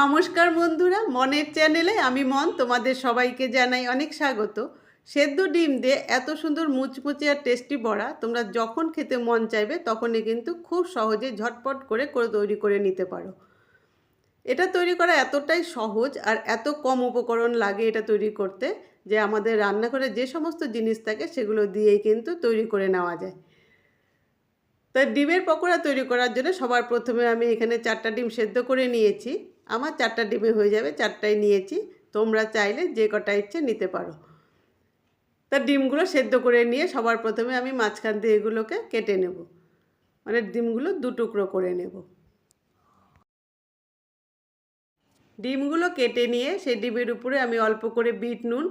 নমস্কার বন্ধুরা, মনের চ্যানেলে আমি মন, তোমাদের সবাইকে জানাই অনেক স্বাগত। সেদ্ধ ডিম দিয়ে এত সুন্দর মুচমুচে আর টেস্টি বড়া, তোমরা যখন খেতে মন চাইবে, তখনই কিন্তু খুব সহজে ঝটপট করে করে তৈরি করে নিতে পারো। এটা তৈরি করা এতটাই সহজ আর এত কম উপকরণ লাগে এটা তৈরি করতে, যে আমাদের রান্নাঘরে যে সমস্ত জিনিস থাকে, সেগুলো দিয়েই কিন্তু তৈরি করে নেওয়া যায়। তাই ডিমের পকোড়া তৈরি করার জন্য সবার প্রথমে আমি এখানে চারটা ডিম সেদ্ধ করে নিয়েছি। আমার চারটা ডিমে হয়ে যাবে, চারটাই নিয়েছি। তোমরা চাইলে যে কটা ইচ্ছে নিতে পারো। তা ডিমগুলো সেদ্ধ করে নিয়ে সবার প্রথমে আমি মাঝখান দিয়ে এগুলোকে কেটে নেব। মানে ডিমগুলো দু টুকরো করে নেব। ডিমগুলো কেটে নিয়ে সেই ডিমের উপরে আমি অল্প করে বিট নুন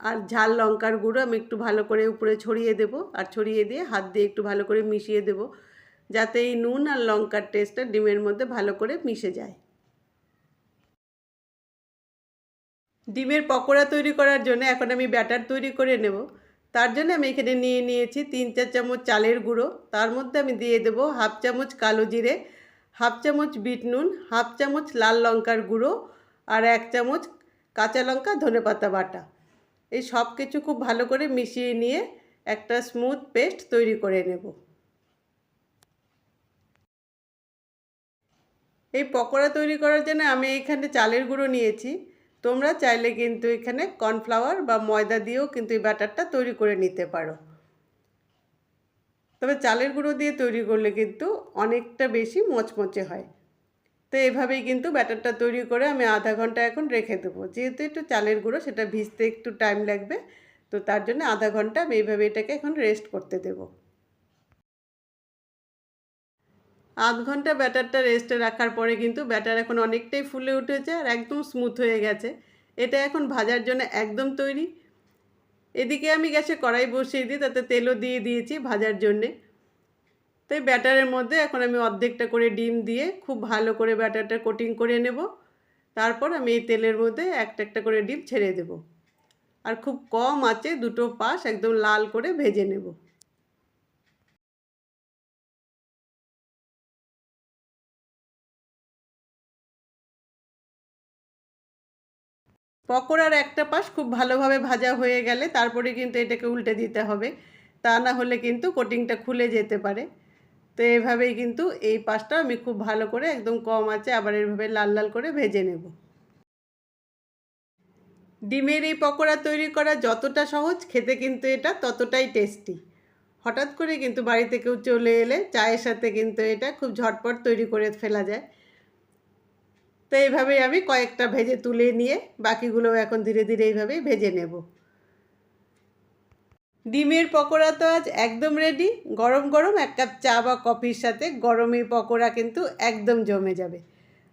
আর ঝাল লঙ্কার গুঁড়ো আমি একটু ভালো করে উপরে ছড়িয়ে দেব আর ছড়িয়ে দিয়ে হাত দিয়ে একটু ভালো করে মিশিয়ে দেব। যাতে এই নুন আর লঙ্কার টেস্টটা ডিমের মধ্যে ভালো করে মিশে যায়। ডিমের পকোড়া তৈরি করার জন্য এখন আমি ব্যাটার তৈরি করে নেব। তার জন্য আমি এখানে নিয়ে নিয়েছি তিন চার চামচ চালের গুঁড়ো। তার মধ্যে আমি দিয়ে দেব হাফ চামচ কালো জিরে, হাফ চামচ বিট নুন, হাফ চামচ লাল লঙ্কার গুঁড়ো আর এক চামচ কাঁচা লঙ্কা ধনেপাতা বাটা। এই সব কিছু খুব ভালো করে মিশিয়ে নিয়ে একটা স্মুথ পেস্ট তৈরি করে নেব। এই পকোড়া তৈরি করার জন্য আমি এখানে চালের গুঁড়ো নিয়েছি। তোমরা চাইলে কিন্তু এখানে কর্নফ্লাওয়ার বা ময়দা দিয়েও কিন্তু এই ব্যাটারটা তৈরি করে নিতে পারো। তবে চালের গুঁড়ো দিয়ে তৈরি করলে কিন্তু অনেকটা বেশি মচমচে হয়। তো এভাবেই কিন্তু ব্যাটারটা তৈরি করে আমি আধা ঘণ্টা এখন রেখে দেবো। যেহেতু একটু চালের গুঁড়ো, সেটা ভিজতে একটু টাইম লাগবে, তো তার জন্য আধা ঘণ্টা আমি এইভাবে এটাকে এখন রেস্ট করতে দেবো। আধ ঘণ্টা ব্যাটারটা রেস্টে রাখার পরে কিন্তু ব্যাটার এখন অনেকটাই ফুলে উঠেছে আর একদম স্মুথ হয়ে গেছে। এটা এখন ভাজার জন্য একদম তৈরি। এদিকে আমি গ্যাসে কড়াই বসিয়ে দিই তাতে তেলও দিয়ে দিয়েছি ভাজার জন্যে। তাই ব্যাটারের মধ্যে এখন আমি অর্ধেকটা করে ডিম দিয়ে খুব ভালো করে ব্যাটারটা কোটিং করে নেব। তারপর আমি এই তেলের মধ্যে একটা একটা করে ডিম ছেড়ে দেব। আর খুব কম আছে দুটো পাশ একদম লাল করে ভেজে নেব। পকোড়ার একটা পাশ খুব ভালোভাবে ভাজা হয়ে গেলে তারপরে কিন্তু এটাকে উল্টে দিতে হবে। তা না হলে কিন্তু কোটিংটা খুলে যেতে পারে। তো এভাবেই কিন্তু এই পাশটা আমি খুব ভালো করে একদম কম আছে, আবার এভাবে লাল লাল করে ভেজে নেব। ডিমের এই পকোড়া তৈরি করা যতটা সহজ, খেতে কিন্তু এটা ততটাই টেস্টি। হঠাৎ করে কিন্তু বাড়িতে কেউ চলে এলে চায়ের সাথে কিন্তু এটা খুব ঝটপট তৈরি করে ফেলা যায়। তো এইভাবেই আমি কয়েকটা ভেজে তুলে নিয়ে বাকিগুলো এখন ধীরে ধীরে এইভাবেই ভেজে নেব। ডিমের পকোড়া তো আজ একদম রেডি গরম গরম এক কাপ চা বা কফির সাথে গরম পকোড়া কিন্তু একদম জমে যাবে।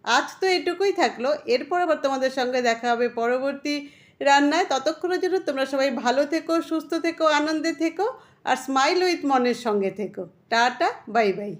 আজ তো এটুকুই থাকল, এরপর আবার তোমাদের সঙ্গে দেখা হবে পরবর্তী রান্নায়। ততক্ষণের জন্য তোমরা সবাই ভালো থেকো, সুস্থ থেকো, আনন্দে থেকো, আর স্মাইল উইথ মনের সঙ্গে থেকো। Tata bye bye